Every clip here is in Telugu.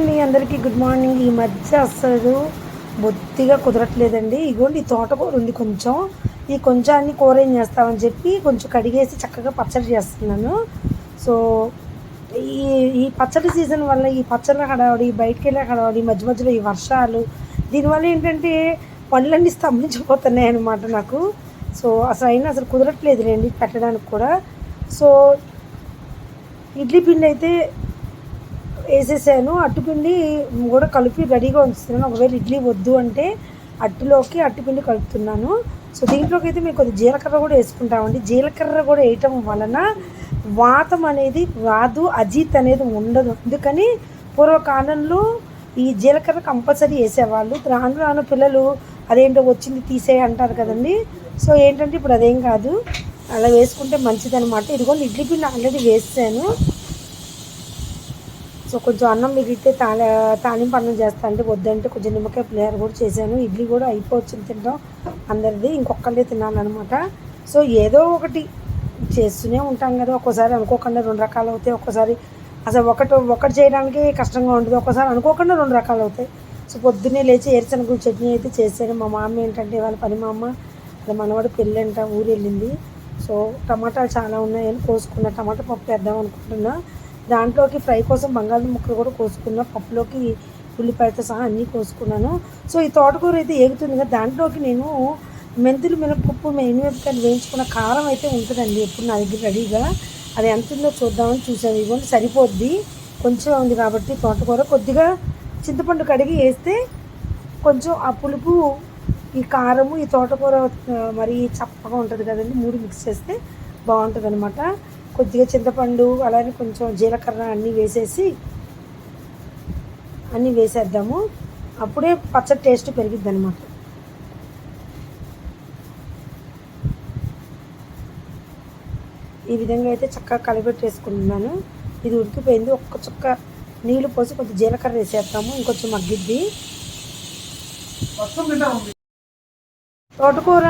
అండి అందరికీ గుడ్ మార్నింగ్ ఈ మధ్య అసలు బొత్తిగా కుదరట్లేదండి. ఇగోండి ఈ తోటకూర ఉంది కొంచెం. ఈ కొంచెాన్ని కూర ఏం చేస్తామని చెప్పి కొంచెం కడిగేసి చక్కగా పచ్చడి చేస్తున్నాను. సో ఈ ఈ పచ్చడి సీజన్ వల్ల ఈ పచ్చళ్ళ హడావడి బయటికి వెళ్ళే హడావడి మధ్య మధ్యలో ఈ వర్షాలు దీనివల్ల ఏంటంటే పళ్ళన్నీ స్తంభించిపోతున్నాయి అనమాట నాకు. సో అసలు అయినా అసలు కుదరట్లేదు రండి పెట్టడానికి కూడా. సో ఇడ్లీ పిండి అయితే వేసేసాను. అట్టుపిండి కూడా కలిపి రెడీగా ఉంచుతున్నాను. ఒకవేళ ఇడ్లీ వద్దు అంటే అట్టులోకి అట్టుపిండి కలుపుతున్నాను. సో దీంట్లోకి అయితే మేము కొద్దిగా జీలకర్ర కూడా వేసుకుంటామండి. జీలకర్ర కూడా వేయటం వలన వాతం అనేది రాదు అజీత్ అనేది ఉండదు. అందుకని పూర్వకాలంలో ఈ జీలకర్ర కంపల్సరీ వేసేవాళ్ళు. రాను రాను పిల్లలు అదేంటో వచ్చింది తీసే అంటారు కదండి. సో ఏంటంటే ఇప్పుడు అదేం కాదు. అలా వేసుకుంటే మంచిదనమాట ఇదిగోండి ఇడ్లీ పిండి ఆల్రెడీ వేసాను సో కొంచెం అన్నం మిగిలితే తాళ తాలింపు అన్నం చేస్తా అంటే వద్దంటే కొంచెం నిమ్మకాయ పులిహార కూడా చేశాను. ఇడ్లీ కూడా అయిపోవచ్చింది తినడం అందరిది. ఇంకొకళ్ళే తినాలన్నమాట. సో ఏదో ఒకటి చేస్తూనే ఉంటాం కదా. ఒక్కోసారి అనుకోకుండా రెండు రకాలు అవుతాయి. ఒక్కోసారి అసలు ఒకటి ఒకటి చేయడానికి కష్టంగా ఉంటుంది ఒక్కోసారి అనుకోకుండా రెండు రకాలు అవుతాయి. సో పొద్దున్నే లేచి ఏరుశనగ చట్నీ అయితే చేశాను. మా మామ ఏంటంటే వాళ్ళ పని మా అమ్మ అది మనవాడు పెళ్ళంట ఊరు వెళ్ళింది సో టమాటాలు చాలా ఉన్నాయని కోసుకున్న టమాటా పప్పు వేద్దాం అనుకుంటున్నా. దాంట్లోకి ఫ్రై కోసం బంగాళదుంప ముక్కలు కూడా కోసుకున్నా పప్పులోకి ఉల్లిపాయతో సహా అన్నీ కోసుకున్నాను. సో ఈ తోటకూర అయితే ఏగుతుంది కదా దాంట్లోకి నేను మెంతులు మినపప్పు ఎనిమిరపకాయలు వేయించుకున్న కారం అయితే ఉంటుందండి ఎప్పుడు నా దగ్గర రెడీగా. అది ఎంత ఉందో చూద్దామని చూసాను ఇదిగోండి సరిపోద్ది. కొంచెం ఉంది కాబట్టి తోటకూర కొద్దిగా చింతపండు కడిగి వేస్తే కొంచెం ఆ పులుపు ఈ కారము ఈ తోటకూర మరి చప్పగా ఉంటుంది కదండి మూడు మిక్స్ చేస్తే బాగుంటుంది అనమాట కొద్దిగా చింతపండు అలానే కొంచెం జీలకర్ర అన్నీ వేసేసి అన్నీ వేసేద్దాము. అప్పుడే పచ్చడి టేస్ట్ పెరిగిద్ది అనమాట ఈ విధంగా అయితే చక్కగా కలిపెట్టేసుకుంటున్నాను ఇది ఉడికిపోయింది. ఒక్క చుక్క నీళ్ళు పోసి కొంచెం జీలకర్ర వేసేస్తాము ఇంకొంచెం మగ్గిద్ది. తోటకూర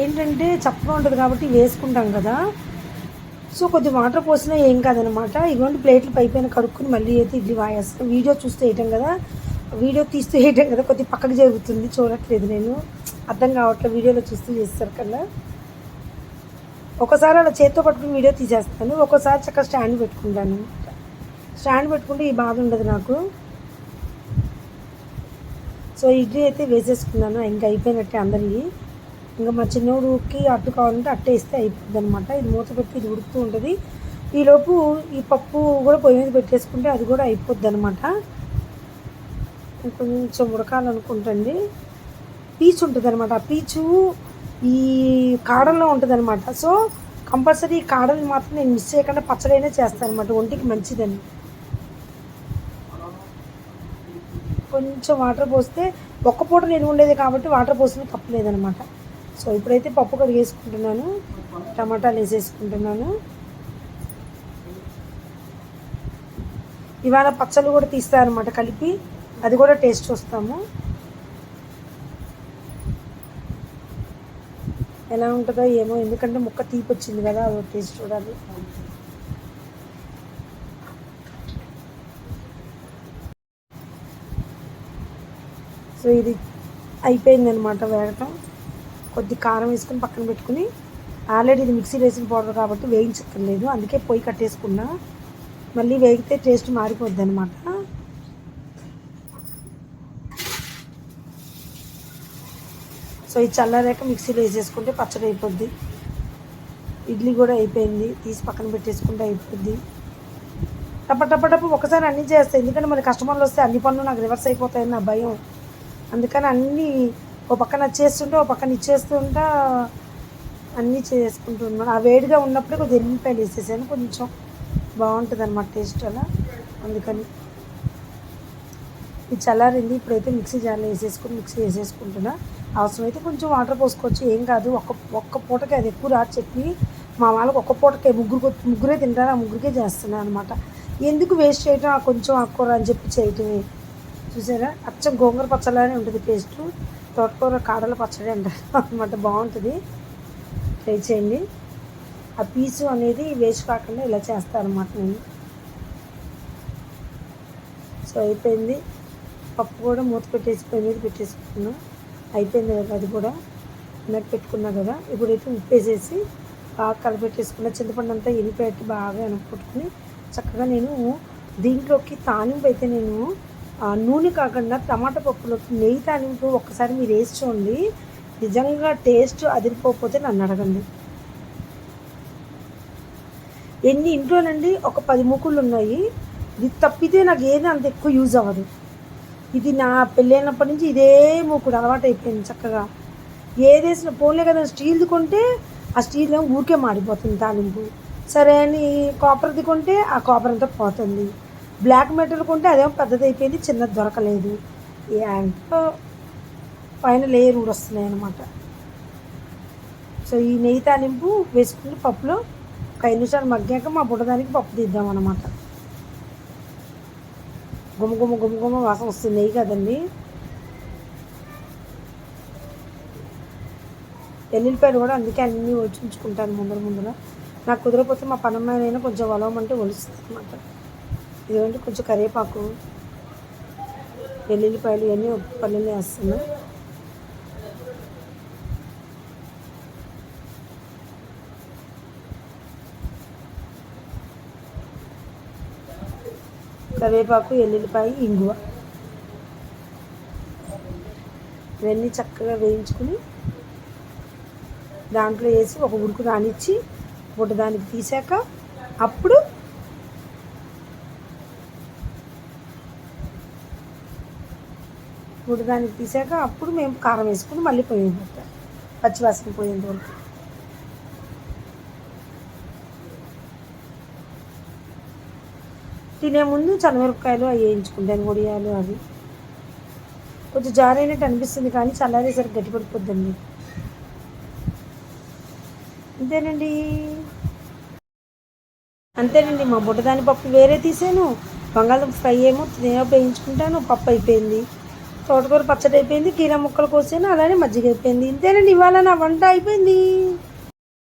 ఏంటంటే చప్పగా ఉంటుంది కాబట్టి వేసుకుంటాం కదా. సో కొద్ది వాటర్ పోసినా ఏం కాదనమాట. ఇటువంటి ప్లేట్లు పైపైన కడుక్కుని మళ్ళీ అయితే ఇడ్లీ వాయేస్తాను వీడియో చూస్తే వేయటం కదా? వీడియో తీస్తూ వేయటం కదా? కొద్ది పక్కకు జరుగుతుంది. చూడట్లేదు నేను. అర్థం కావట్లేదు వీడియోలో చూస్తూ చేస్తారు కదా ఒకసారి అలా చేత్తో పట్టుకుని వీడియో తీసేస్తాను. ఒక్కోసారి చక్కగా స్టాండ్ పెట్టుకుంటాను. స్టాండ్ పెట్టుకుంటే ఈ బాధ ఉండదు నాకు. సో ఇడ్లీ అయితే వేసేసుకున్నాను. ఇంకా అయిపోయినట్టే అందరివి ఇంకా మా చిన్నోడుకి అట్టు కావాలంటే అట్టే ఇస్తే అయిపోద్ది అనమాట ఇది మూత పెట్టి ఇది ఉడుకుతూ ఉంటుంది. ఈలోపు ఈ పప్పు కూడా పొయ్యి మీద పెట్టేసుకుంటే అది కూడా అయిపోద్ది అనమాట కొంచెం ఉడకాలనుకుంటండి. పీచు ఉంటుంది అనమాట ఆ పీచు ఈ కాడల్లో ఉంటుంది అనమాట సో కంపల్సరీ ఈ కాడల్ని మాత్రం నేను మిస్ చేయకుండా పచ్చడైనా చేస్తాను అనమాట ఒంటికి మంచిదని. కొంచెం వాటర్ పోస్తే ఒక్క పూట నేను ఉండేది కాబట్టి వాటర్ పోసిన తప్పలేదనమాట సో ఇప్పుడైతే పప్పు కడిగేసుకుంటున్నాను టమాటాలు వేసేసుకుంటున్నాను. ఇవాళ పచ్చళ్ళు కూడా తీస్తారనమాట కలిపి అది కూడా టేస్ట్ చూస్తాము. ఎలా ఉంటుందో ఏమో ఎందుకంటే ముక్క తీపి వచ్చింది కదా అది టేస్ట్ చూడాలి. సో ఇది అయిపోయిందనమాట వేగటం కొద్ది కారం వేసుకుని పక్కన పెట్టుకుని ఆల్రెడీ ఇది మిక్సీ వేసిన పౌడర్ కాబట్టి వేయించక్కర్లేదు. అందుకే పొయ్యి కట్టేసుకున్నా. మళ్ళీ వేగితే టేస్ట్ మారిపోద్ది అనమాట సో ఇది చల్లారాక మిక్సీలో వేసేసుకుంటే పచ్చడి అయిపోద్ది. ఇడ్లీ కూడా అయిపోయింది. తీసి పక్కన పెట్టేసుకుంటే అయిపోద్ది. టప్ప ఒకసారి అన్నీ చేస్తాయి ఎందుకంటే మరి కస్టమర్లు వస్తే అన్ని పనులు నాకు రివర్స్ అయిపోతాయని నా భయం. అందుకని అన్నీ ఓ పక్కన చేస్తుంటే ఓ పక్కన ఇచ్చేస్తుంటా అన్నీ చేసుకుంటున్నాను ఆ వేడిగా ఉన్నప్పుడే కొద్దిగా ఎల్లిపాయలు వేసేసాను కొంచెం బాగుంటుంది అనమాట టేస్ట్ అలా. అందుకని ఇది చల్లారింది ఇప్పుడైతే మిక్సీ జార్లో వేసేసుకుని మిక్సీ వేసేసుకుంటున్నా. అవసరమైతే కొంచెం వాటర్ పోసుకోవచ్చు ఏం కాదు. ఒక్క ఒక్క పూటకి అది ఎక్కువ రాదు చెప్పి మా వాళ్ళకి ఒక్క పూటకే ముగ్గురు ముగ్గురే తింటారు ఆ ముగ్గురికే చేస్తున్నాను అనమాట ఎందుకు వేస్ట్ చేయటం? ఆ కొంచెం ఆకుకూర అని చెప్పి చేయటమే. చూసారా? అచ్చం గోంగూర పచ్చలానే ఉంటుంది టేస్ట్. తోటకూర కాడల పచ్చడి అంటారు అనమాట బాగుంటుంది. ట్రై చేయండి. ఆ పీసు అనేది వేస్ట్ కాకుండా ఇలా చేస్తారన్నమాట నేను. సో అయిపోయింది. పప్పు కూడా మూత పెట్టేసి పొయ్యి మీద పెట్టేసుకున్నాను. అయిపోయింది కదా అది కూడా. ఇందాక పెట్టుకున్నా కదా ఇప్పుడైతే ఉప్పేసేసి బాగా కలపెట్టేసుకున్న. చింతపండు అంతా ఎనిపెట్టి బాగా వెనక్కొట్టుకుని చక్కగా నేను దీంట్లోకి తాలింపు అయితే నేను నూనె కాకుండా టమాటా పప్పులోకి నెయ్యి తాలింపు ఒక్కసారి మీరు వేసి చూడండి. నిజంగా టేస్ట్ అదిరిపోకపోతే నన్ను అడగండి. ఎన్ని ఇంట్లోనండి? ఒక పది మూకుళ్ళు ఉన్నాయి. ఇది తప్పితే నాకు ఏది అంత ఎక్కువ యూజ్ అవ్వదు. ఇది నా పెళ్ళైనప్పటి నుంచి ఇదే మూకుడు అలవాటు అయిపోయింది చక్కగా. ఏదేసిన పోన్లే కదా స్టీల్ది కొంటే ఆ స్టీల్ ఊరికే మాడిపోతుంది తాలింపు. సరే అని కాపర్ది కొంటే ఆ కాపర్ అంతా పోతుంది. బ్లాక్ మెటల్ కొంటే అదేమో పెద్దది అయిపోయింది చిన్నది దొరకలేదు. ఏంటో పైన లేయర్ కూడా వస్తున్నాయి అన్నమాట. సో ఈ నెయ్యి తాలింపు వేసుకుని పప్పులో ఒక ఐదు నిమిషాలు మగ్గాక మా బుడ్డదానికి పప్పు తీద్దాం అనమాట గుమ్మ గుమ్మ గుమ్మ గుమ్మ వాసన వస్తుంది నెయ్యి కదండి. ఎల్లుల్లిపాయలు కూడా అందుకే అన్నీ వచ్చి ఉంచుకుంటాను ముందర ముందర. నాకు కుదరకపోతే మా పనమ్మాయినైనా కొంచెం వలవమంటే ఒలుస్తుంది అనమాట ఇదేంటి కొంచెం కరివేపాకు వెల్లుల్లిపాయలు ఇవన్నీ పల్లెలు వేస్తున్నా. కరివేపాకు ఎల్లుల్లిపాయ ఇంగువ. ఇవన్నీ చక్కగా వేయించుకుని దాంట్లో వేసి ఒక ఉడుకు రానిచ్చి ఒకటి దానికి తీసాక అప్పుడు ఇప్పుడు దానికి తీసాక అప్పుడు మేము కారం వేసుకుని మళ్ళీ పోయింది పెట్టాం పచ్చివాసన పోయేంత వరకు. తినే ముందు చల్లమిరపకాయలు అవి వేయించుకుంటాను వడియాలు అవి. కొంచెం జారైనట్టు అనిపిస్తుంది కానీ చల్లారేసరికి గట్టిపడిపోద్దండి అంతేనండి అంతేనండి మా బుడ్డదాని పప్పు వేరే తీసాను. బంగాళదుంప ఫ్రై ఏమో తినే వేయించుకుంటాను పప్పు అయిపోయింది. తోటకూర పచ్చడి అయిపోయింది కీర ముక్కలు కోసాను అలానే మజ్జిగ అయిపోయింది. ఇంతేనండి ఇవాళ నా వంట అయిపోయింది.